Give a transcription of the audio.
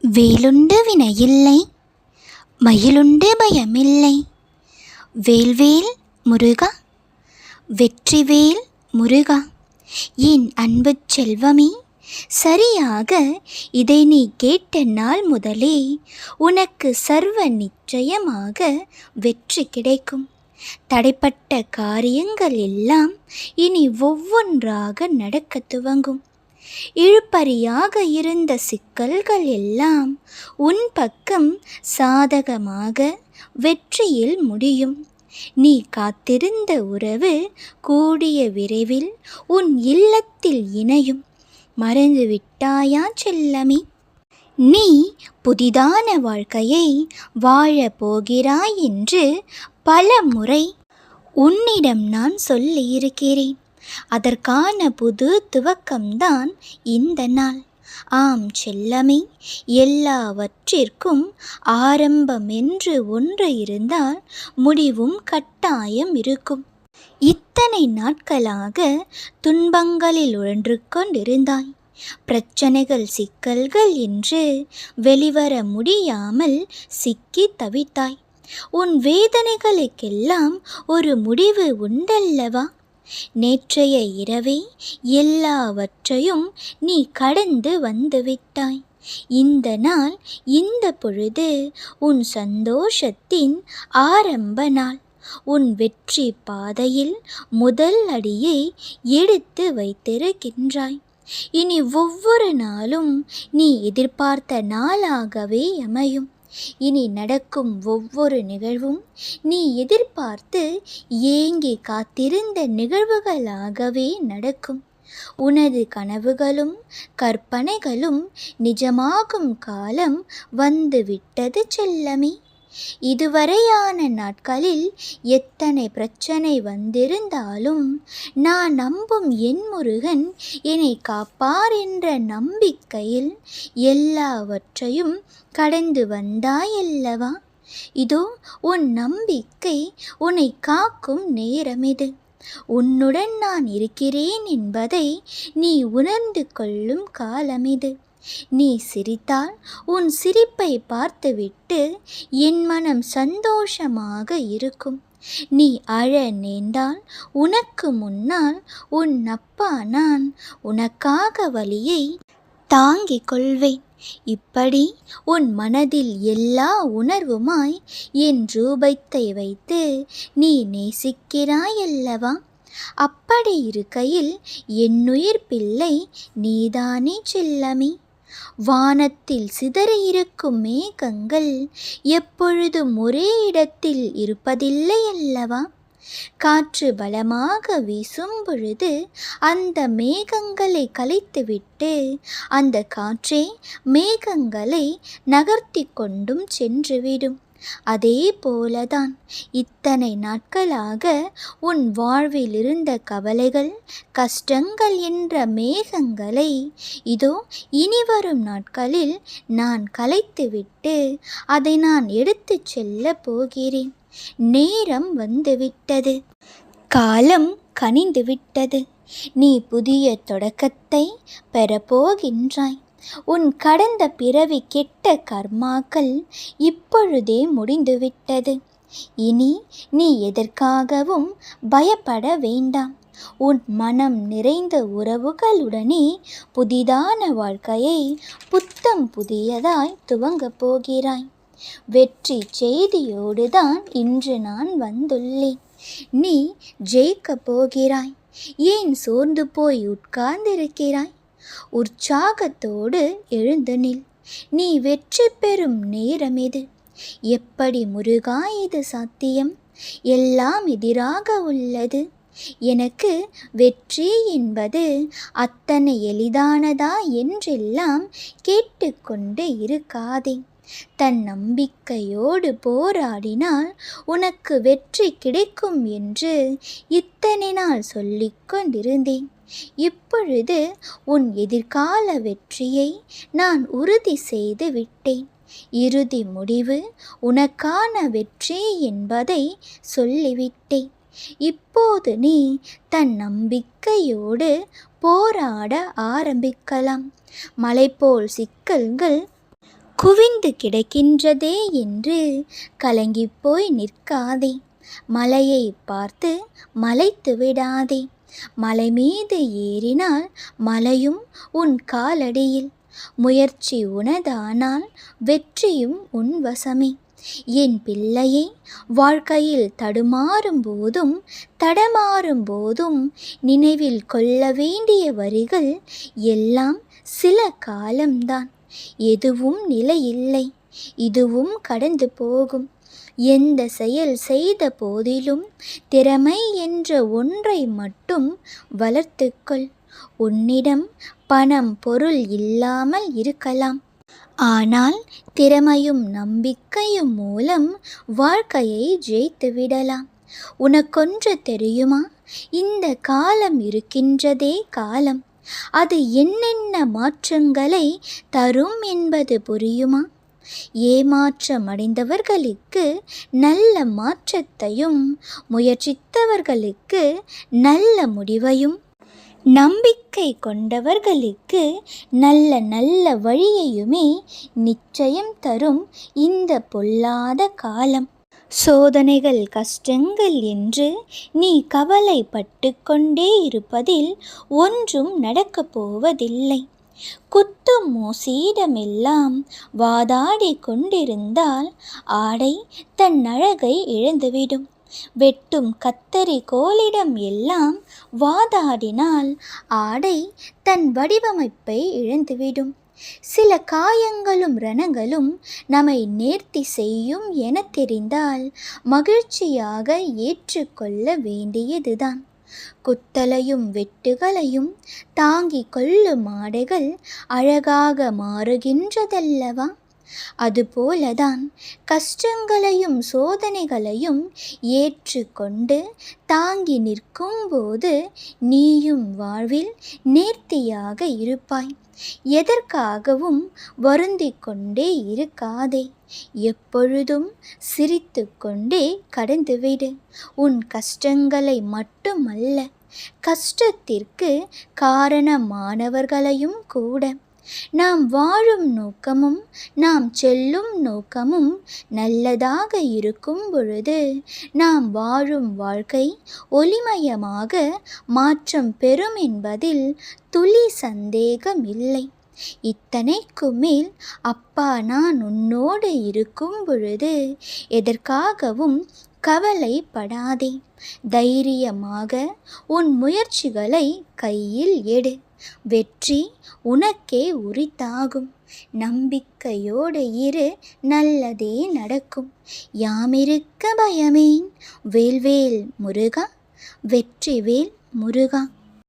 வேலுண்டு வினையில்லை மயிலுண்டு பயமில்லை. வேல்வேல் முருகா வெற்றிவேல் முருகா என் அன்பு செல்வமே சரியாக இதை நீ கேட்ட நாள் முதலே உனக்கு சர்வ நிச்சயமாக வெற்றி கிடைக்கும். தடைப்பட்ட காரியங்கள் எல்லாம் இனி ஒவ்வொன்றாக நடக்கத் துவங்கும். இழுப்பறியாக இருந்த சிக்கல்கள் எல்லாம் உன் பக்கம் சாதகமாக வெற்றியில் முடியும். நீ காத்திருந்த உறவு கூடிய விரைவில் உன் இல்லத்தில் இணையும். மறந்து விட்டாயா செல்லமே? நீ புதிதான வாழ்க்கையை வாழப் போகிறாய் என்று பல முறை உன்னிடம் நான் சொல்லியிருக்கிறேன். அதற்கான புது துவக்கம்தான் இந்த நாள். ஆம் செல்லமே எல்லாவற்றிற்கும் ஆரம்பம் என்று ஒன்று இருந்தால் முடிவும் கட்டாயம் இருக்கும். இத்தனை நாட்களாக துன்பங்களில் உழன்று கொண்டிருந்தாய். பிரச்சனைகள் சிக்கல்கள் என்று வெளிவர முடியாமல் சிக்கி தவித்தாய். உன் வேதனைகளுக்கெல்லாம் ஒரு முடிவு உண்டல்லவா? நேற்றைய இரவே எல்லாவற்றையும் நீ கடந்து வந்துவிட்டாய் இந்த நாள் இந்த பொழுது உன் சந்தோஷத்தின் ஆரம்ப நாள். உன் வெற்றி பாதையில் முதல் அடியை எடுத்து வைத்திருக்கின்றாய். இனி ஒவ்வொரு நாளும் நீ எதிர்பார்த்த நாளாகவே அமையும். இனி நடக்கும் ஒவ்வொரு நிகழ்வும் நீ எதிர்பார்த்து ஏங்கி காத்திருந்த நிகழ்வுகளாகவே நடக்கும். உனது கனவுகளும் கற்பனைகளும் நிஜமாகும் காலம் வந்துவிட்டது செல்லமே. இதுவரையான நாட்களில் எத்தனை பிரச்சனை வந்திருந்தாலும் நான் நம்பும் என் முருகன் என்னை காப்பார் என்ற நம்பிக்கையில் எல்லாவற்றையும் கடந்து வந்தாயல்லவா? இதோ உன் நம்பிக்கை உன்னை காக்கும் நேரம் இது. உன்னுடன் நான் இருக்கிறேன் என்பதை நீ உணர்ந்து கொள்ளும் காலம் இது. நீ சிரித்தால் உன் சிரிப்பை பார்த்துவிட்டு என் மனம் சந்தோஷமாக இருக்கும். நீ அழ நேர்ந்தால் உனக்கு முன்னால் உன் அப்பா நான் உனக்காக வழியை தாங்கிக் கொள்வேன். இப்படி உன் மனதில் எல்லா உணர்வுமாய் என் ரூபத்தை வைத்து நீ நேசிக்கிறாயல்லவா? அப்படி இருக்கையில் என்னுயிர் பிள்ளை நீதானே செல்லமே. வானத்தில் சிதறியிருக்கும் மேகங்கள் எப்பொழுதும் ஒரே இடத்தில் இருப்பதில்லை அல்லவா? காற்று பலமாக வீசும் பொழுது அந்த மேகங்களை கலைத்துவிட்டு அந்த காற்றே மேகங்களை நகர்த்தி கொண்டும் சென்றுவிடும். அதே போலதான் இத்தனை நாட்களாக உன் வாழ்வில் இருந்த கவலைகள் கஷ்டங்கள் என்ற மேகங்களை இதோ இனிவரும் நாட்களில் நான் கலைத்துவிட்டு அதை நான் எடுத்துச் செல்ல போகிறேன். நேரம் வந்துவிட்டது. காலம் கனிந்துவிட்டது. நீ புதிய தொடக்கத்தை பெறப்போகின்றாய் உன் கடந்த பிறவி கெட்ட கர்மாக்கள் இப்பொழுதே முடிந்துவிட்டது. இனி நீ எதற்காகவும் பயப்பட வேண்டாம். உன் மனம் நிறைந்த உறவுகளுடனே புதிதான வாழ்க்கையை புத்தம் புதியதாய் துவங்கப் போகிறாய். வெற்றி செய்தியோடு தான் இன்று நான் வந்துள்ளேன். நீ ஜெயிக்கப் போகிறாய். ஏன் சோர்ந்து போய் உட்கார்ந்திருக்கிறாய்? உற்சாகத்தோடு எழுந்து நில். நீ வெற்றி பெறும் நேரம் இது எப்படி முருகா இது சாத்தியம்? எல்லாம் எதிராக உள்ளது. எனக்கு வெற்றி என்பது அத்தனை எளிதானதா என்றெல்லாம் கேட்டுக்கொண்டு இருக்காதே. தன் நம்பிக்கையோடு போராடினால் உனக்கு வெற்றி கிடைக்கும் என்று இத்தனை நாள் சொல்லிக் கொண்டிருந்தேன் இப்பொழுது உன் எதிர்கால வெற்றியை நான் உறுதி செய்து விட்டேன். இறுதி முடிவு உனக்கான வெற்றி என்பதை சொல்லிவிட்டேன். இப்போது நீ தன் நம்பிக்கையோடு போராட ஆரம்பிக்கலாம். மலைப்போல் சிக்கல்கள் குவிந்து கிடக்கின்றதே என்று கலங்கிப்போய் நிற்காதே. மலையை பார்த்து மலைத்து விடாதே. மலை மீது ஏறினால் மலையும் உன் காலடியில். முயற்சி உனதானால் வெற்றியும் உன் வசமே. என் பிள்ளையை வாழ்க்கையில் தடுமாறும் போதும் தடமாறும் போதும் நினைவில் கொள்ள வேண்டிய வரிகள் எல்லாம் சில காலம்தான். எதுவும் நிலையில்லை. இதுவும் கடந்து போகும். எந்த செயல் செய்த போதிலும் திறமை என்ற ஒன்றை மட்டும் வளர்த்துக்கொள். உன்னிடம் பணம் பொருள் இல்லாமல் இருக்கலாம். ஆனால் திறமையும் நம்பிக்கையும் மூலம் வாழ்க்கையை ஜெயித்து விடலாம். உனக்கொன்று தெரியுமா? இந்த காலம் இருக்கின்றதே காலம். அது என்னென்ன மாற்றங்களை தரும் என்பது புரியுமா? ஏமாற்றமடைந்தவர்களுக்கு நல்ல மாற்றத்தையும் முயற்சித்தவர்களுக்கு நல்ல முடிவையும் நம்பிக்கை கொண்டவர்களுக்கு நல்ல நல்ல வழியையுமே நிச்சயம் தரும் இந்த பொல்லாத காலம். சோதனைகள் கஷ்டங்கள் என்று நீ கவலைப்பட்டு கொண்டே இருப்பதில் ஒன்றும் நடக்கப் போவதில்லை. குத்தும் மோசீடமெல்லாம் வாதாடி கொண்டிருந்தால் ஆடை தன் அழகை இழந்துவிடும். வெட்டும் கத்தரி கோலிடம் எல்லாம் வாதாடினால் ஆடை தன் வடிவமைப்பை இழந்துவிடும். சில காயங்களும் ரணங்களும் நம்மை நேர்த்தி செய்யும் என தெரிந்தால் மகிழ்ச்சியாக ஏற்றுக்கொள்ள வேண்டியதுதான். குத்தலையும் வெட்டுகளையும் தாங்கிக் கொள்ளும் ஆடைகள் அழகாக மாறுகின்றதல்லவா? அதுபோலதான் கஷ்டங்களையும் சோதனைகளையும் ஏற்றுக்கொண்டு தாங்கி நிற்கும்போது நீயும் வாழ்வில் நேர்த்தியாக இருப்பாய். எதற்காகவும் வருந்திக் கொண்டே இருக்காதே. எப்பொழுதும் சிரித்து கொண்டே கடந்துவிடு. உன் கஷ்டங்களை மட்டுமல்ல கஷ்டத்திற்கு காரணமானவர்களையும் கூட. நாம் வாழும் நோக்கமும் நாம் செல்லும் நோக்கமும் நல்லதாக இருக்கும் பொழுது நாம் வாழும் வாழ்க்கை ஒளிமயமாக மாற்றம் பெறும் என்பதில் துளி சந்தேகம் இல்லை இத்தனைக்கும் மேல் அப்பா நான் உன்னோடு இருக்கும் பொழுது எதற்காகவும் கவலைப்படாதே. தைரியமாக உன் முயற்சிகளை கையில் எடு. வெற்றி உனக்கே உரித்தாகும். நம்பிக்கையோடு இரு நல்லதே நடக்கும். யாமிருக்க பயமேன்? வேல்வேல் முருகா வெற்றிவேல் முருகா.